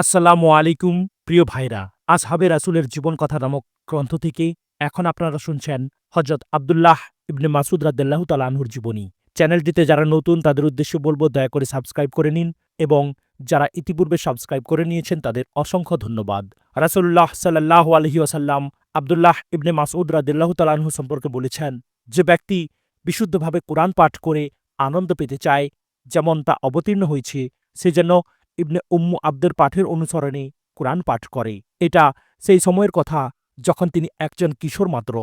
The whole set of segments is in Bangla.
আসসালামু আলাইকুম, প্রিয় ভাইরা। আসহাবে রাসুলের জীবন কথা নামক গ্রন্থ থেকে এখন আপনারা শুনছেন হজরত আবদুল্লাহ ইবনে মাসুদ রাদ্দাল্লাহ তালাহুর জীবনী। চ্যানেলটিতে যারা নতুন, তাদের উদ্দেশ্যে বলব, দয়া করে সাবস্ক্রাইব করে নিন এবং যারা ইতিপূর্বে সাবস্ক্রাইব করে নিয়েছেন, তাদের অসংখ্য ধন্যবাদ। রাসুল্লাহ সাল্লাহ আলহি আসাল্লাম আবদুল্লাহ ইবনে মাসুদ রাদিল্লাহ তালাহু সম্পর্কে বলেছেন, যে ব্যক্তি বিশুদ্ধভাবে কোরআন পাঠ করে আনন্দ পেতে চায় যেমন তা অবতীর্ণ হয়েছে, সে যেন ইবনে উম্মু আব্দের পাঠের অনুসরণে কোরআন পাঠ করে। এটা সেই সময়ের কথা যখন তিনি একজন কিশোর মাত্র,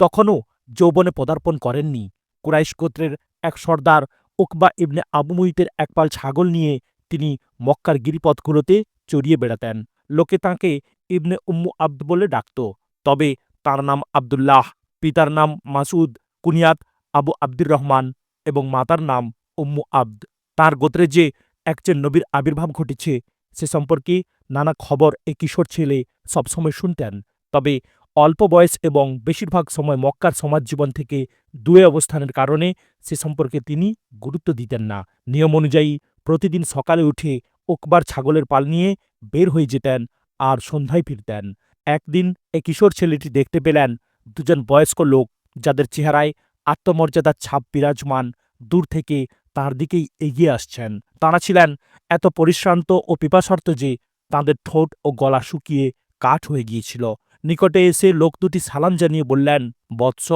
তখনও যৌবনে পদার্পণ করেননি। কুরাইশ গোত্রের এক সর্দার উকবা ইবনে আবু মুইতের একপাল ছাগল নিয়ে তিনি মক্কার গিরিপথগুলোতে চড়িয়ে বেড়াতেন। লোকে তাঁকে ইবনে উম্মু আব্দ বলে ডাকত, তবে তার নাম আবদুল্লাহ, পিতার নাম মাসুদ কুনিয়াত আবু আব্দুর রহমান এবং মাতার নাম উম্মু আব্দ। তার গোত্রে যে একজন নবীর আবির্ভাব ঘটেছে। সে সম্পর্কে নানা খবর এই কিশোর ছেলে সবসময় শুনতেন। তবে অল্প বয়স এবং বেশিরভাগ সময় মক্কার সমাজ জীবন থেকে দূরে অবস্থানের কারণে সে সম্পর্কে তিনি গুরুত্ব দিতেন না। নিয়ম অনুযায়ী প্রতিদিন সকালে উঠে ওকবার ছাগলের পাল নিয়ে বের হয়ে যেতেন আর সন্ধ্যায় ফিরতেন। একদিন এই কিশোর ছেলেটি দেখতে পেলেন দুজন বয়স্ক লোক, যাদের চেহারায় আত্মমর্যাদার ছাপ বিরাজমান, দূর থেকে তার দিকেই এগিয়ে আসছেন। তাঁরা ছিলেন এত পরিশ্রান্ত ও পিপাসার্ত যে তাঁদের ঠোঁট ও গলা শুকিয়ে কাঠ হয়ে গিয়েছিল। নিকটে এসে লোক দুটি সালাম জানিয়ে বললেন, বৎস,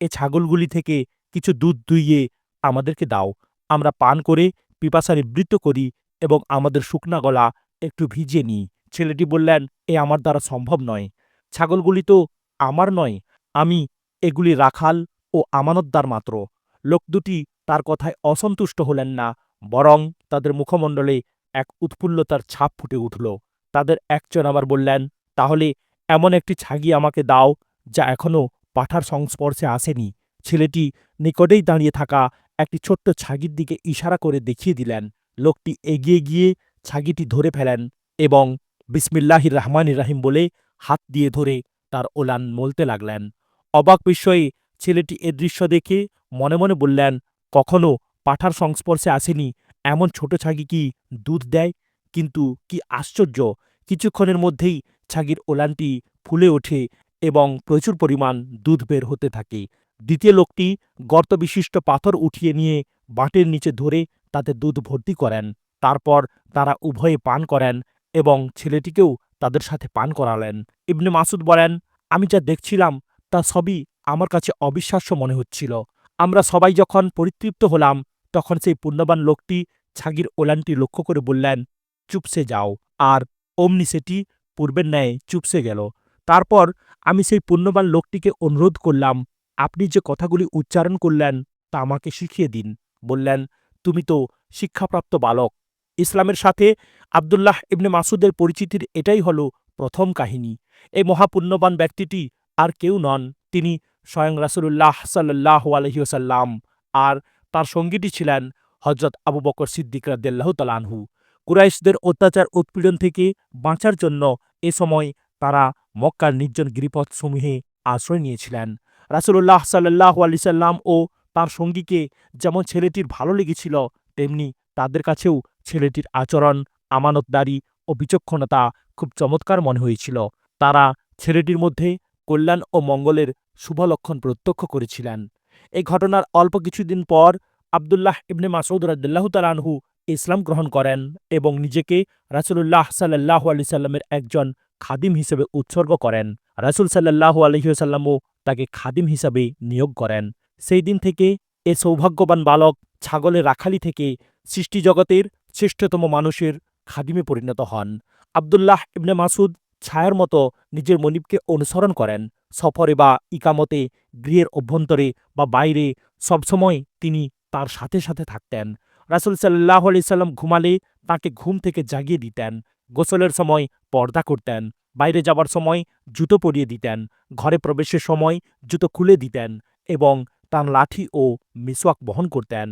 এ ছাগলগুলি থেকে কিছু দুধ দুইয়ে আমাদেরকে দাও। আমরা পান করে পিপাসা নিবৃত্ত করি এবং আমাদের শুকনা গলা একটু ভিজিয়ে নিই। ছেলেটি বললেন, এ আমার দ্বারা সম্ভব নয়। ছাগলগুলি তো আমার নয়। আমি এগুলি রাখাল ও আমানতদার মাত্র। লোক দুটি তার কথায় অসন্তুষ্ট হলেন না, বরং তাদের মুখমণ্ডলে এক উৎফুল্লতার ছাপ ফুটে উঠল। তাদের একজন আবার বললেন, তাহলে এমন একটি ছাগি আমাকে দাও যা এখনও পাঠার সংস্পর্শে আসেনি। ছেলেটি নিকটেই দাঁড়িয়ে থাকা একটি ছোট্ট ছাগির দিকে ইশারা করে দেখিয়ে দিলেন। লোকটি এগিয়ে গিয়ে ছাগিটি ধরে ফেলেন এবং বিসমিল্লাহির রহমান ইরাহিম বলে হাত দিয়ে ধরে তার ওলান মলতে লাগলেন। অবাক বিস্ময়ে ছেলেটি এ দৃশ্য দেখে মনে মনে বললেন কখনো পাঠার সংস্পর্শে আসেনি। এমন ছোট ছাগি কি দুধ দেয়? কিন্তু কি আশ্চর্য, কিছুক্ষণের মধ্যেই ছাগির ওলানটি ফুলে ওঠে এবং প্রচুর পরিমাণ দুধ বের হতে থাকে। দ্বিতীয় লোকটি গর্তবিশিষ্ট পাথর উঠিয়ে নিয়ে বাটের নিচে ধরে তাতে দুধ ভর্তি করেন। তারপর তারা উভয়ে পান করেন এবং ছেলেটিকেও তাদের সাথে পান করালেন। ইবনে মাসুদ বলেন, আমি যা দেখছিলাম তা সবই আমার কাছে অবিশ্বাস্য মনে হচ্ছিল। আমরা সবাই যখন পরিতৃপ্ত হলাম, তখন সেই পুণ্যবান লোকটি ছাগির ওলানটি লক্ষ্য করে বললেন, চুপসে যাও। আর অমনি সেটি পূর্বের ন্যায় চুপসে গেল। তারপর আমি সেই পুণ্যবান লোকটিকে অনুরোধ করলাম, আপনি যে কথাগুলি উচ্চারণ করলেন, তা আমাকে শিখিয়ে দিন। বললেন, তুমি তো শিক্ষাপ্রাপ্ত বালক। ইসলামের সাথে আবদুল্লাহ ইবনে মাসুদের পরিচিতির এটাই হল প্রথম কাহিনী। এই মহাপুণ্যবান ব্যক্তিটি আর কেউ নন। তিনি স্বয়ং রাসুলুল্লাহ সাল্লাহ আলহিউসাল্লাম আর তার সঙ্গীটি ছিলেন হজরত আবু বকর সিদ্দিক রাদ্দাল্লাহ তালানহু কুরাইশদের অত্যাচার উৎপীড়ন থেকে বাঁচার জন্য এ সময় তারা মক্কার নির্জন গিরিপথসমূহে আশ্রয় নিয়েছিলেন। রাসুলুল্লাহ সাল্লাহ আলি সাল্লাম ও তার সঙ্গীকে যেমন ছেলেটির ভালো লেগেছিল, তেমনি তাদের কাছেও ছেলেটির আচরণ, আমানতদারি ও বিচক্ষণতা খুব চমৎকার মনে হয়েছিল। তারা ছেলেটির মধ্যে কল্যাণ ও মঙ্গলের শুভলক্ষণ প্রত্যক্ষ করেছিলেন। এই ঘটনার অল্প কিছুদিন পর আবদুল্লাহ ইবনে মাসউদ রাদ্দাল্লাহ তালানহু ইসলাম গ্রহণ করেন এবং নিজেকে রাসুলুল্লাহ সাল্লাহ আলি সাল্লামের একজন খাদিম হিসেবে উৎসর্গ করেন। রাসুল সাল্লাহ আলহিউসাল্লামও তাকে খাদিম হিসাবে নিয়োগ করেন। সেই দিন থেকে এ সৌভাগ্যবান বালক ছাগলের রাখালি থেকে সৃষ্টিজগতের শ্রেষ্ঠতম মানুষের খাদিমে পরিণত হন। আবদুল্লাহ ইবনে মাসুদ ছায়ার মতো নিজের মনিবকে অনুসরণ করেন। সফরে বা ইকামতে, গৃহের অভ্যন্তরে বা বাইরে, সবসময় তিনি তার সাথে সাথে থাকতেন। রাসুল সাল্লাহ সাল্লাম ঘুমালে তাকে ঘুম থেকে জাগিয়ে দিতেন। গোসলের সময় পর্দা করতেন। বাইরে যাবার সময় জুতো পরিয়ে দিতেন। ঘরে প্রবেশের সময় জুতো খুলে দিতেন এবং তার লাঠি ও মিসওয়াক বহন করতেন।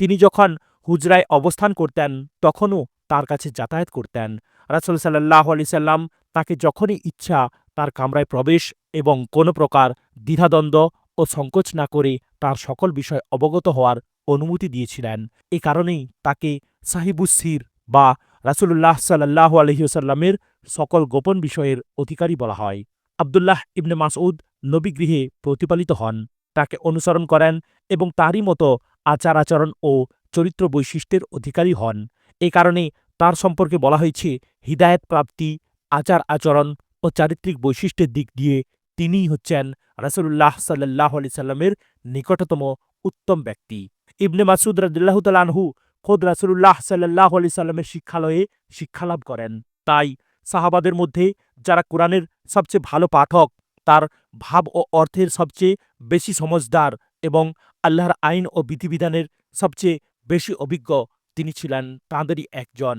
তিনি যখন হুজরায় অবস্থান করতেন, তখনও তার কাছে যাতায়াত করতেন। রাসুল সাল্লাহ আলি সাল্লাম তাকে যখনই ইচ্ছা তার কামরায় প্রবেশ এবং কোনো প্রকার দ্বিধাদ্বন্দ্ব ও সংকোচ না করে তার সকল বিষয় অবগত হওয়ার অনুমতি দিয়েছিলেন। এ কারণেই তাকে সাহিবুসির বা রাসূলুল্লাহ সাল্লাহ আলাইহি ওয়াসাল্লামের সকল গোপন বিষয়ের অধিকারী বলা হয়। আব্দুল্লাহ ইবনে মাসউদ নবী গৃহে প্রতিপালিত হন। তাকে অনুসরণ করেন এবং তারই মতো আচার আচরণ ও চরিত্র বৈশিষ্ট্যের অধিকারী হন। এ কারণে তার সম্পর্কে বলা হয়েছে, হিদায়েত প্রাপ্তি আচার আচরণ ও চারিত্রিক বৈশিষ্ট্যের দিক দিয়ে তিনিই হচ্ছেন রাসূলুল্লাহ সাল্লাহ আলি সাল্লামের নিকটতম উত্তম ব্যক্তি। ইবনে মাসুদ রাদিল্লাহ আনহু খোদ রাসূলুল্লাহ সাল্লাহ আলি সাল্লামের শিক্ষালয়ে শিক্ষালাভ করেন। তাই সাহাবাদের মধ্যে যারা কোরআনের সবচেয়ে ভালো পাঠক, তার ভাব ও অর্থের সবচেয়ে বেশি সমজদার এবং আল্লাহর আইন ও বিধিবিধানের সবচেয়ে বেশি অভিজ্ঞ তিনি ছিলেন। তাঁদেরই একজন।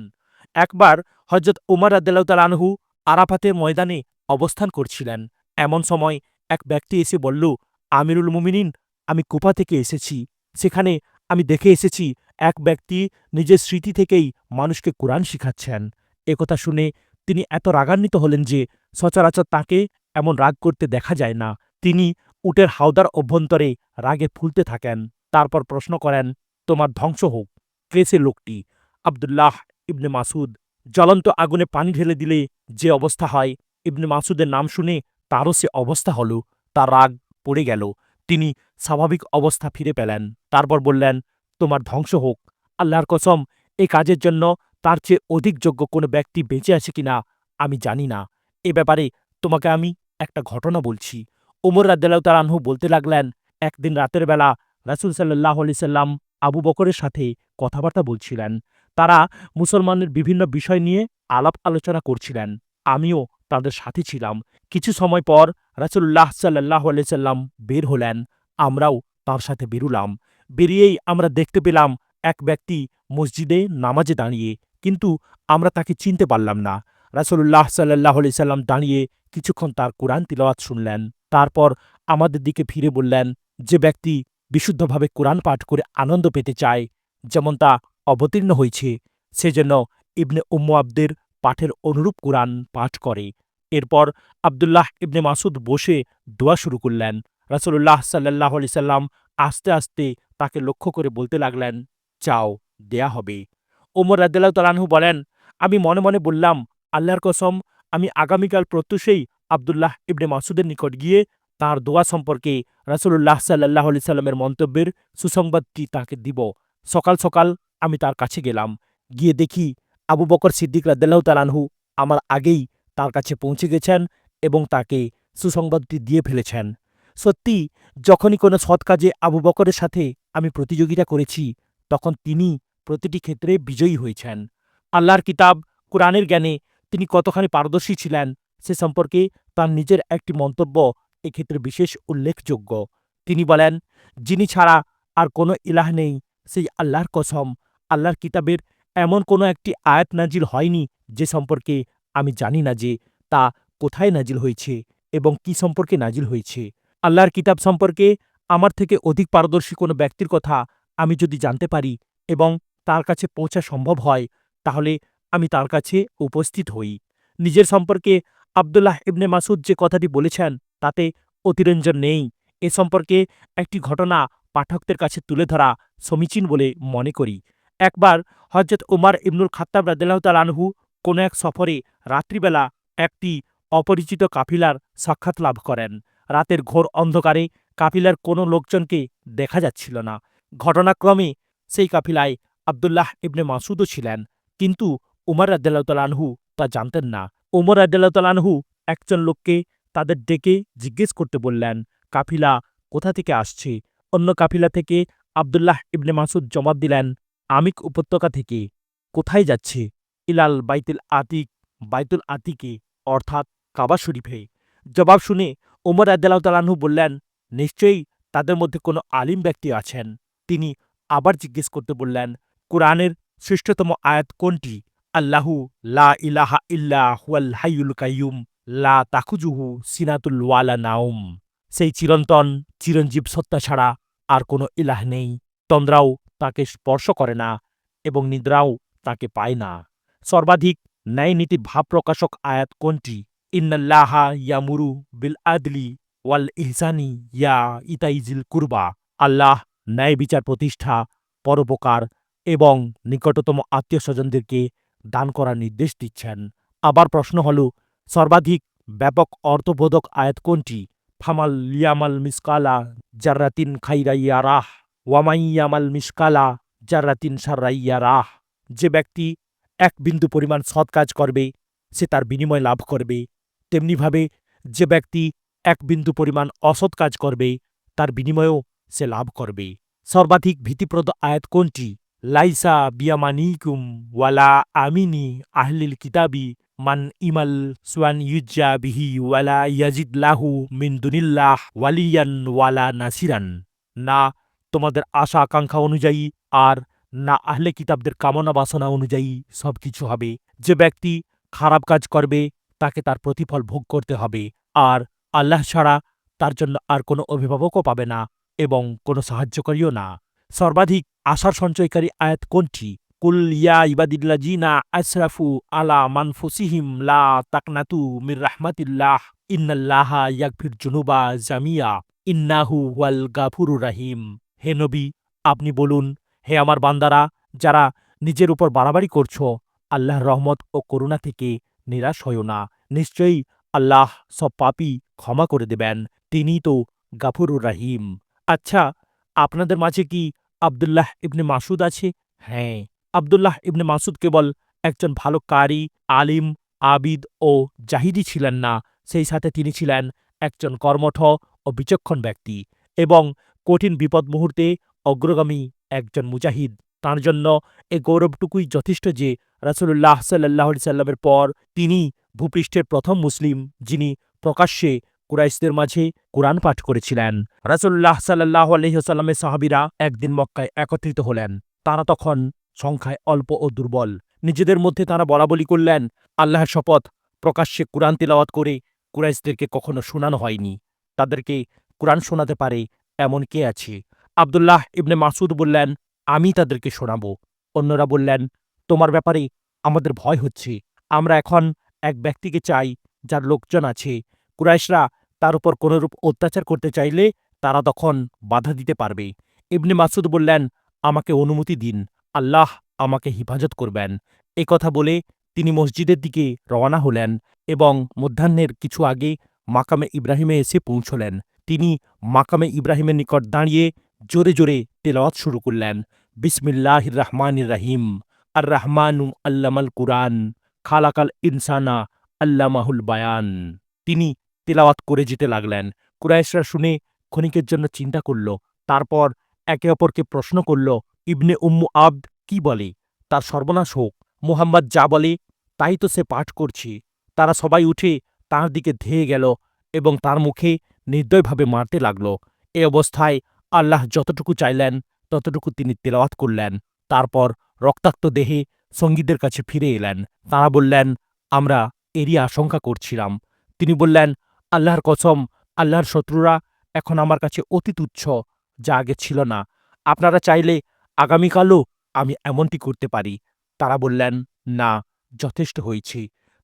একবার হজরত উমর আদাল্লাহ আনহু আরাফাতের ময়দানে অবস্থান করছিলেন। এমন সময় এক ব্যক্তি এসে বলল, আমিরুল মুমিনিন, আমি কুপা থেকে এসেছি। সেখানে আমি দেখে এসেছি এক ব্যক্তি নিজের স্মৃতি থেকেই মানুষকে কোরআন শিখাচ্ছেন। একথা শুনে তিনি এত রাগান্বিত হলেন যে সচরাচর তাকে এমন রাগ করতে দেখা যায় না। তিনি উটের হাওদার অভ্যন্তরে রাগে ফুলতে থাকেন। তারপর প্রশ্ন করেন, তোমার ধ্বংস হোক। কে সে লোকটি? আবদুল্লাহ ইবনে মাসুদ। জ্বলন্ত আগুনে পানি ঢেলে দিলে যে অবস্থা হয়, ইবনে মাসুদের নাম শুনে তারও সে অবস্থা হল, তার রাগ পড়ে গেল। তিনি স্বাভাবিক অবস্থা ফিরে পেলেন, তারপর বললেন, তোমার ধ্বংস হোক। আল্লাহর কসম এই কাজের জন্য তার চেয়ে অধিক যোগ্য কোনো ব্যক্তি বেঁচে আছে কিনা আমি জানি না। এ ব্যাপারে তোমাকে আমি একটা ঘটনা বলছি। ওমর রাদ্দাল্লাহ আনহু বলতে লাগলেন, একদিন রাতের বেলা রাসুল সাল্লাহ আলি সাল্লাম আবু বকরের সাথে কথাবার্তা বলছিলেন। তারা মুসলমানের বিভিন্ন বিষয় নিয়ে আলাপ আলোচনা করছিলেন। আমিও তাদের সাথে ছিলাম। কিছু সময় পর রাসুল্লাহ সাল্লাহ সাল্লাম বের হলেন। আমরাও তার সাথে বেরুলাম। বেরিয়েই আমরা দেখতে পেলাম এক ব্যক্তি মসজিদে নামাজে দাঁড়িয়ে, কিন্তু আমরা তাকে চিনতে পারলাম না। রাসুল্লাহ সাল্লাহ সাল্লাম দাঁড়িয়ে কিছুক্ষণ তার কোরআন তিলওয়াত শুনলেন। তারপর আমাদের দিকে ফিরে বললেন, যে ব্যক্তি বিশুদ্ধভাবে কোরআন পাঠ করে আনন্দ পেতে চায় যেমন তা অবতীর্ণ হয়েছে। সেজন্য ইবনে উম্মু আব্দের পাঠের অনুরূপ কোরআন পাঠ করে। এরপর আবদুল্লাহ ইবনে মাসুদ বসে দোয়া শুরু করলেন। রাসুল্লাহ সাল্লাহ আলি সাল্লাম আস্তে আস্তে তাকে লক্ষ্য করে বলতে লাগলেন চাও দেয়া হবে। ওমর রাদ্দাল্লাহ তালাহু বলেন, আমি মনে মনে বললাম, আল্লাহর কসম, আমি আগামীকাল প্রত্যুষেই আবদুল্লাহ ইবনে মাসুদের নিকট গিয়ে তার দোয়া সম্পর্কে রাসুল্লাহ সাল্লাহ আলি সাল্লামের মন্তব্যের সুসংবাদটি তাকে দিব। সকাল সকাল আমি তার কাছে গেলাম। গিয়ে দেখি আবু বকর সিদ্দিক রাদ্দাল্লাহ তালানহু আমার আগেই তার কাছে পৌঁছে গেছেন এবং তাকে সুসংবাদটি দিয়ে ফেলেছেন। সত্যি, যখনই কোনো সৎ কাজে আবু বকরের সাথে আমি প্রতিযোগিতা করেছি, তখন তিনি প্রতিটি ক্ষেত্রে বিজয়ী হয়েছেন। আল্লাহর কিতাব, কোরআনের জ্ঞানে তিনি কতখানি পারদর্শী ছিলেন সে সম্পর্কে তার নিজের একটি মন্তব্য এক্ষেত্রে বিশেষ উল্লেখযোগ্য। তিনি বলেন, যিনি ছাড়া আর কোনো ইলাহ নেই, সেই আল্লাহর কসম। আল্লাহর কিতাবের এমন কোনো একটি আয়াত নাজিল হয়নি যে সম্পর্কে আমি জানি না যে তা কোথায় নাজিল হয়েছে এবং কি সম্পর্কে নাজিল হয়েছে। আল্লাহর কিতাব সম্পর্কে আমার থেকে অধিক পারদর্শী কোনো ব্যক্তির কথা আমি যদি জানতে পারি এবং তার কাছে পৌঁছা সম্ভব হয়, তাহলে আমি তার কাছে উপস্থিত হই। নিজের সম্পর্কে আবদুল্লাহ ইবনে মাসুদ যে কথাটি বলেছেন, তাতে অতিরঞ্জন নেই। এ সম্পর্কে একটি ঘটনা পাঠকদের কাছে তুলে ধরা সমীচীন বলে মনে করি। একবার হজরত উমার ইবনুল খাত্তাব রাদিল্লাহ তালানহু কোনো এক সফরে রাত্রিবেলা একটি অপরিচিত কাফিলার সাক্ষাৎ লাভ করেন। রাতের ঘোর অন্ধকারে কাফিলার কোনো লোকজনকে দেখা যাচ্ছিল না। ঘটনাক্রমে সেই কাফিলায় আবদুল্লাহ ইবনে মাসুদও ছিলেন। কিন্তু উমর রাদ্দাল্লাহতালানহু তা জানতেন না। উমর রাদ্দাল্লাহতালানহু একজন লোককে তাদের ডেকে জিজ্ঞেস করতে বললেন, কাফিলা কোথা থেকে আসছে? অন্য কাফিলা থেকে আবদুল্লাহ ইবনে মাসুদ জবাব দিলেন আমিক উপত্যকা থেকে কোথায় যাচ্ছে? ইলাল বাইতুল আতিক, বাইতুল আতিকে, অর্থাৎ কাবা শরীফে। জবাব শুনে ওমর আদালাহতালাহু বললেন, নিশ্চয়ই তাদের মধ্যে কোনো আলিম ব্যক্তি আছেন। তিনি আবার জিজ্ঞেস করতে বললেন, কোরআনের শ্রেষ্ঠতম আয়াত কোনটি? আল্লাহু লা ইলাহা ইল্লা হুয়াল কাইয়ুম, লা তাকুজুহু সিনাতুল ওয়ালা নাউম সেই চিরন্তন, চিরঞ্জীব সত্তা ছাড়া আর কোনো ইলাহ নেই। তন্দ্রাও তাকে স্পর্শ করে না এবং নিদ্রাও তাকে পায় না। সর্বাধিক ন্যায় নীতির ভাব প্রকাশক আয়াত কোনটি? ইন্নাল্লাহা ইয়ামুরু বিল আদলি ওয়াল ইহসানি ইয়া ইতাইজিল কুরবা। আল্লাহ ন্যায় বিচার প্রতিষ্ঠা, পরোপকার এবং নিকটতম আত্মীয় স্বজনদেরকে দান করার নির্দেশ দিচ্ছেন। আবার প্রশ্ন হল, সর্বাধিক ব্যাপক অর্থবোধক আয়াত কোনটি? ফামাল লিয়ামাল মিসকালা জার্রাতিন খাইরাইয়ারাহ ওয়ামাইয়ামাল মিসকালা জার্রাতিন সার্রাইয়া রাহ যে ব্যক্তি এক বিন্দু পরিমাণ সৎ কাজ করবে, সে তার বিনিময় লাভ করবে। তেমনিভাবে যে ব্যক্তি এক বিন্দু পরিমাণ অসৎ কাজ করবে, তার বিনিময়েও সে লাভ করবে। সর্বাধিক ভীতিপ্রদ আয়াত কোনটি? লাইসা বিয়ামানিকুম ওয়ালা আমিনি আহলিল কিতাবি মান ইমাল সুয়ান ইউজ্জা বিহি ওয়ালা ইয়াজিদ লাহু ওয়ালিয়ান ওয়ালা নাসিরান। না তোমাদের আশা আকাঙ্ক্ষা অনুযায়ী আর না আহলে কিতাবদের কামনা বাসনা অনুযায়ী সবকিছু হবে। যে ব্যক্তি খারাপ কাজ করবে, তাকে তার প্রতিফল ভোগ করতে হবে। আর আল্লাহ ছাড়া তার জন্য আর কোনো অভিভাবকও পাবে না এবং কোনো সাহায্যকারীও না। সর্বাধিক আশার সঞ্চয়কারী আয়াত কোনটি? কুল ইয়া ইবাদিল্লাজিনা আশরাফু আলা মানফুসিহিম লা তাকনাতু মির রাহমাতিল্লাহ ইন্নাল্লাহা ইয়াগফির জুনুবা জামিয়া, ইন্নাহু ওয়াল গাফুরুর রাহিম। হে নবী, আপনি বলুন, হে আমার বান্দারা, যারা নিজের উপর বাড়াবাড়ি করছ, আল্লাহর রহমত ও করুণা থেকে নিরাশ হইও না। নিশ্চয়ই আল্লাহ সব পাপই ক্ষমা করে দেবেন, তিনি তো গাফুরুর রাহিম। আচ্ছা আপনাদের মাঝে কি আবদুল্লাহ ইবনে মাসুদ আছে? হ্যাঁ আবদুল্লাহ ইবনে মাসুদ কেবল একজন ভালো কারি, আলিম, আবিদ ও জাহিদি ছিলেন না, সেই সাথে তিনি ছিলেন একজন কর্মঠ ও বিচক্ষণ ব্যক্তি এবং কঠিন বিপদ মুহূর্তে অগ্রগামী একজন মুজাহিদ। তার জন্য এ গৌরবটুকুই যথেষ্ট যে রাসুল্লাহ সাল্লাহ সাল্লামের পর তিনি ভূপৃষ্ঠের প্রথম মুসলিম, যিনি প্রকাশ্যে কুরাইশদের মাঝে কোরআন পাঠ করেছিলেন। রাসুল্লাহ সাল্লাহ আলহিহসাল্লামের সাহাবিরা একদিন মক্কায় একত্রিত হলেন। তারা তখন সংখ্যায় অল্প ও দুর্বল। নিজেদের মধ্যে তারা বলাবলি করলেন, আল্লাহর শপথ প্রকাশ্যে কোরআন তিলাওয়াত করে কুরাইশদেরকে কখনো শোনানো হয়নি। তাদেরকে কোরআন শোনাতে পারে এমন কে আছে। আবদুল্লাহ ইবনে মাসুদ বললেন, আমি তাদেরকে শোনাব। অন্যরা বললেন, তোমার ব্যাপারে আমাদের ভয় হচ্ছে। আমরা এখন এক ব্যক্তিকে চাই, যার লোকজন আছে। কুরাইশরা তার উপর কোনরূপ অত্যাচার করতে চাইলে তারা তখন বাধা দিতে পারবে। ইবনে মাসুদ বললেন, আমাকে অনুমতি দিন। আল্লাহ আমাকে হিফাজত করবেন। এ কথা বলে তিনি মসজিদের দিকে রওনা হলেন এবং মধ্যাহ্নের কিছু আগে মাকামে ইব্রাহিমে এসে পৌঁছলেন। তিনি মাকামে ইব্রাহিমের নিকট দাঁড়িয়ে জোরে জোরে তেলাওয়াত শুরু করলেন। বিসমিল্লাহ রহমান রাহিম। আর রহমানু আল্লামাল কুরআন। খালাকাল ইনসানা আল্লামাহুল বায়ান। তিনি তেলাওয়াত করে যেতে লাগলেন। কুরাইশরা শুনে ক্ষণিকের জন্য চিন্তা করল। তারপর একে অপরকে প্রশ্ন করল, ইবনে উম্মু আব্দ কি বলে? তার সর্বনাশ হোক। মুহাম্মদ যা বলে, তাই তো সে পাঠ করছে। তারা সবাই উঠে তার দিকে ধেয়ে গেল এবং তার মুখে নির্দয়ভাবে মারতে লাগল। এ অবস্থায় আল্লাহ যতটুকু চাইলেন, ততটুকু তিনি তেলাওয়াত করলেন। তারপর রক্তাক্ত দেহে সঙ্গীদের কাছে ফিরে এলেন। তারা বললেন, আমরা এরই আশঙ্কা করছিলাম। তিনি বললেন, আল্লাহর কসম, আল্লাহর শত্রুরা এখন আমার কাছে অতি তুচ্ছ যা আগে ছিল না। আপনারা চাইলে আগামীকালও আমি এমনটি করতে পারি। তারা বললেন, না, যথেষ্ট হয়েছি।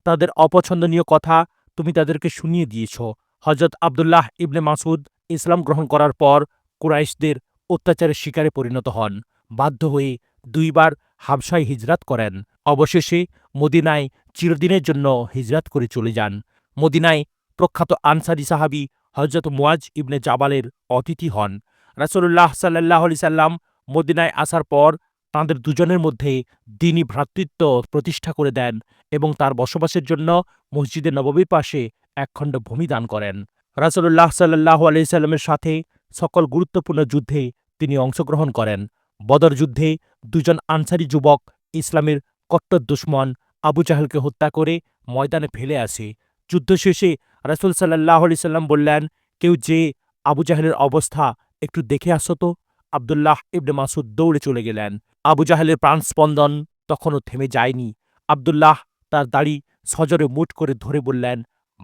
তাদের অপছন্দনীয় কথা তুমি তাদেরকে শুনিয়ে দিয়েছ। হজরত আবদুল্লাহ ইবনে মাসুদ ইসলাম গ্রহণ করার পর কুরাইশদের অত্যাচারের শিকারে পরিণত হন। বাধ্য হয়ে দুইবার হাবসায় হিজরাত করেন। অবশেষে মদিনায় চিরদিনের জন্য হিজরাত করে চলে যান। মদিনায় প্রখ্যাত আনসারি সাহাবি হজরত মুয়াজ ইবনে জাবালের অতিথি হন। রাসুল্লাহ সাল্লাহ আলি সাল্লাম মদিনায় আসার পর তাঁদের দুজনের মধ্যে দিনী ভ্রাতৃত্ব প্রতিষ্ঠা করে দেন এবং তার বসবাসের জন্য মসজিদে নববীর পাশে একখণ্ড ভূমি দান করেন। রাসুল্লাহ সাল্লাহ আলাইসাল্লামের সাথে সকল গুরুত্বপূর্ণ যুদ্ধে তিনি অংশগ্রহণ করেন। বদর যুদ্ধে দুজন আনসারি যুবক ইসলামের কট্টর দুশ্মন আবু জাহেলকে হত্যা করে ময়দানে ফেলে আসে। যুদ্ধ শেষে রাসুল সাল্লাহ আলি সাল্লাম বললেন, কেউ যে আবু জাহেলের অবস্থা একটু দেখে আসো তো। আবদুল্লাহ ইবনে মাসুদ দৌড়ে চলে গেলেন। আবু জাহেলের প্রাণস্পন্দন তখনও থেমে যায়নি। আবদুল্লাহ তার দাড়ি সজরে মুট করে ধরে বললেন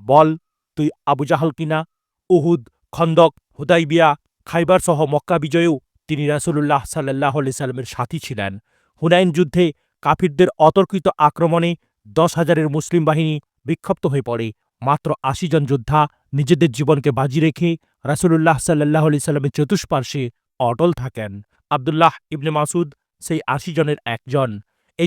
বল, তুই আবু জাহাল কিনা? উহুদ, খন্দক, হুদাইবিয়া, খাইবার সহ মক্কা বিজয়েও তিনি রাসুলুল্লাহ সাল্লাহ সাল্লামের সাথী ছিলেন। হুনাইন যুদ্ধে কাফিরদের অতর্কিত আক্রমণে দশ হাজারের মুসলিম বাহিনী বিক্ষিপ্ত হয়ে পড়ে। মাত্র আশি জন যোদ্ধা নিজেদের জীবনকে বাজি রেখে রাসুলুল্লাহ সাল্লাহ সাল্লামের চতুষ্পার্শ্বে অটল থাকেন। আবদুল্লাহ ইবনে মাসুদ সেই আশি জনের একজন।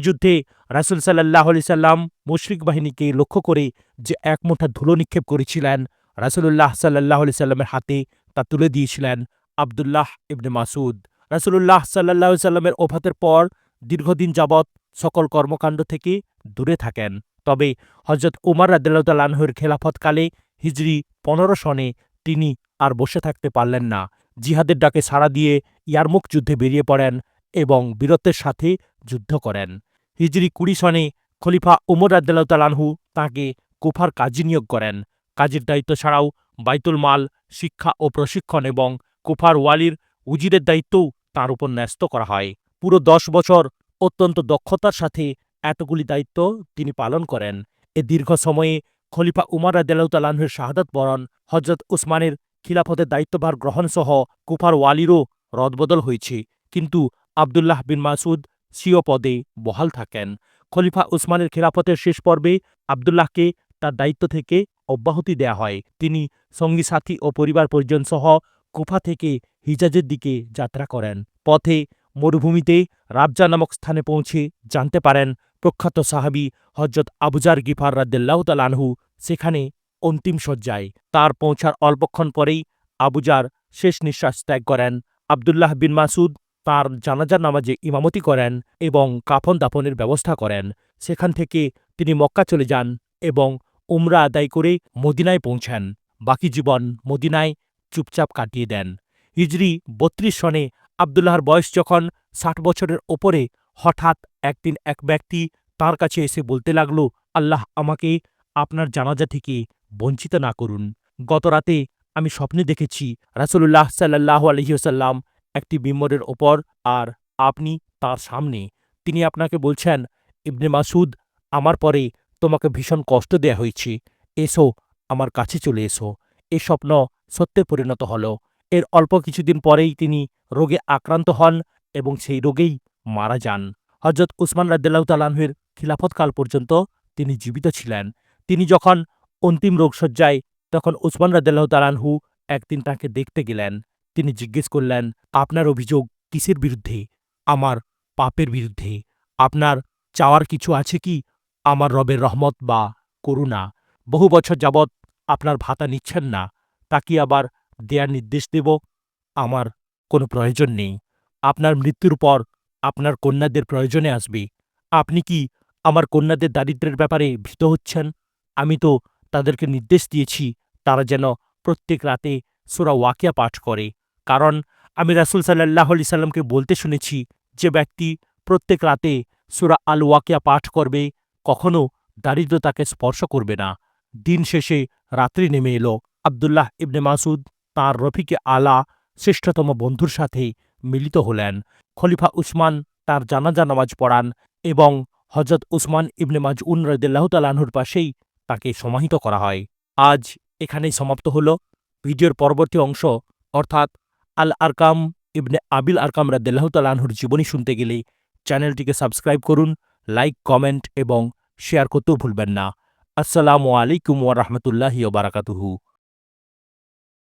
যুদ্ধে রাসুল সাল্লাহ আলি সাল্লাম মুশরিক বাহিনীকে লক্ষ্য করে যে এক মুঠা ধুলো নিক্ষেপ করেছিলেন, রাসুলুল্লাহ সাল্লাহ আলি সাল্লামের হাতে তা তুলে দিয়েছিলেন আবদুল্লাহ ইবনে মাসুদ রাসুলুল্লাহ সাল্লাহ সাল্লামের ওফাতের পর দীর্ঘদিন যাবৎ সকল কর্মকাণ্ড থেকে দূরে থাকেন। তবে হজরত উমার রাদিল্লাহর খেলাফতকালে হিজরি পনেরো সনে তিনি আর বসে থাকতে পারলেন না। জিহাদের ডাকে সাড়া দিয়ে ইয়ারমুক যুদ্ধে বেরিয়ে পড়েন এবং বীরত্বের সাথে যুদ্ধ করেন। হিজরি কুড়ি সনে খলিফা উমর রাদ্দালাহু তাঁকে কুফার কাজী নিয়োগ করেন। কাজের দায়িত্ব ছাড়াও বাইতুল মাল, শিক্ষা ও প্রশিক্ষণ এবং কুফার ওয়ালির উজিরের দায়িত্বও তাঁর উপর ন্যস্ত করা হয়। পুরো দশ বছর অত্যন্ত দক্ষতার সাথে এতগুলি দায়িত্ব তিনি পালন করেন। এ দীর্ঘ সময়ে খলিফা উমার রাদ্দালাহতালাহের শাহাদাত বরণ হজরত উসমানের খিলাফতের দায়িত্বভার গ্রহণসহ কুফার ওয়ালিরও রদবদল হয়েছে। কিন্তু আবদুল্লাহ বিন মাসুদ সিও পদে বহাল থাকেন। খলিফা উসমানের খেলাফতের শেষ পর্বে আবদুল্লাহকে তার দায়িত্ব থেকে অব্যাহতি দেয়া হয়। তিনি সঙ্গী সাথী ও পরিবার পরিজন সহ কুফা থেকে হিজাজের দিকে যাত্রা করেন। পথে মরুভূমিতে রাবজা নামক স্থানে পৌঁছে জানতে পারেন প্রখ্যাত সাহাবি হজরত আবুজার গিফার রাদ্দাল্লাহ আনহু সেখানে অন্তিম শয্যায়। তার পৌঁছার অল্পক্ষণ পরেই আবুজার শেষ নিঃশ্বাস ত্যাগ করেন। আবদুল্লাহ বিন মাসুদ তার জানাজার নামাজে ইমামতি করেন এবং কাফন দাফনের ব্যবস্থা করেন। সেখান থেকে তিনি মক্কা চলে যান এবং উমরা আদায় করে মদিনায় পৌঁছান। বাকি জীবন মদিনায় চুপচাপ কাটিয়ে দেন। হিজরি বত্রিশ সনে আবদুল্লাহর বয়স যখন ষাট বছরের ওপরে হঠাৎ একদিন এক ব্যক্তি তার কাছে এসে বলতে লাগল, আল্লাহ আমাকে আপনার জানাজা থেকে বঞ্চিত না করুন। গত রাতে আমি স্বপ্নে দেখেছি রাসুল্লাহ সাল্লাহ আলহিউসাল্লাম একটি বিম্বরের ওপর আর আপনি তার সামনে। তিনি আপনাকে বলছেন, ইবনে মাসুদ আমার পরে তোমাকে ভীষণ কষ্ট দেয়া হয়েছে। এসো, আমার কাছে চলে এসো। এ স্বপ্ন সত্যে পরিণত হল। এর অল্প কিছুদিন পরেই তিনি রোগে আক্রান্ত হন এবং সেই রোগেই মারা যান। হজরত উসমান রাদ্দাল্লাহ তালাহের খিলাফতকাল পর্যন্ত তিনি জীবিত ছিলেন। তিনি যখন অন্তিম রোগসজ্জায় তখন উসমান রাদ্দাল্লাহ তালানহু একদিন তাকে দেখতে গেলেন। তিনি জিজ্ঞেস করলেন, আপনার অভিযোগ কিসের বিরুদ্ধে? আমার পাপের বিরুদ্ধে। আপনার চাওয়ার কিছু আছে কি? আমার রবের রহমত বা করুণা। বহু বছর যাবৎ আপনার ভাতা নিচ্ছেন না। তা কি আবার দেয়ার নির্দেশ দেব? আমার কোনো প্রয়োজন নেই। আপনার মৃত্যুর পর আপনার কন্যাদের প্রয়োজনে আসবে। আপনি কি আমার কন্যাদের দারিদ্র্যের ব্যাপারে ভীত হচ্ছেন? আমি তো তাদেরকে নির্দেশ দিয়েছি, তারা যেন প্রত্যেক রাতে সুরা ওয়াকিয়া পাঠ করে। কারণ আমি রাসুল সাল্লাহ আলি সাল্লামকে বলতে শুনেছি যে ব্যক্তি প্রত্যেক রাতে সুরা আল ওয়াকিয়া পাঠ করবে কখনও দারিদ্র তাকে স্পর্শ করবে না। দিন শেষে রাত্রি নেমে এলো। আবদুল্লাহ ইবনে মাসুদ তাঁর রফিকে আলা, শ্রেষ্ঠতম বন্ধুর সাথে মিলিত হলেন। খলিফা উসমান তার জানাজা নামাজ পড়ান এবং হজরত উসমান ইবনে মাজ উন রদুল্লাহ তালাহুর পাশেই তাকে সমাহিত করা হয়। আজ এখানেই সমাপ্ত হল। ভিডিওর পরবর্তী অংশ, অর্থাৎ আল আরকাম ইবনে আবিল আরকাম রাদ্দাল্লাহ তালাহুর জীবনী শুনতে গেলে চ্যানেলটিকে সাবস্ক্রাইব করুন, লাইক, কমেন্ট এবং শেয়ার করতেও ভুলবেন না। আসসালামু আলাইকুম ওয়া বারাকাতুহু।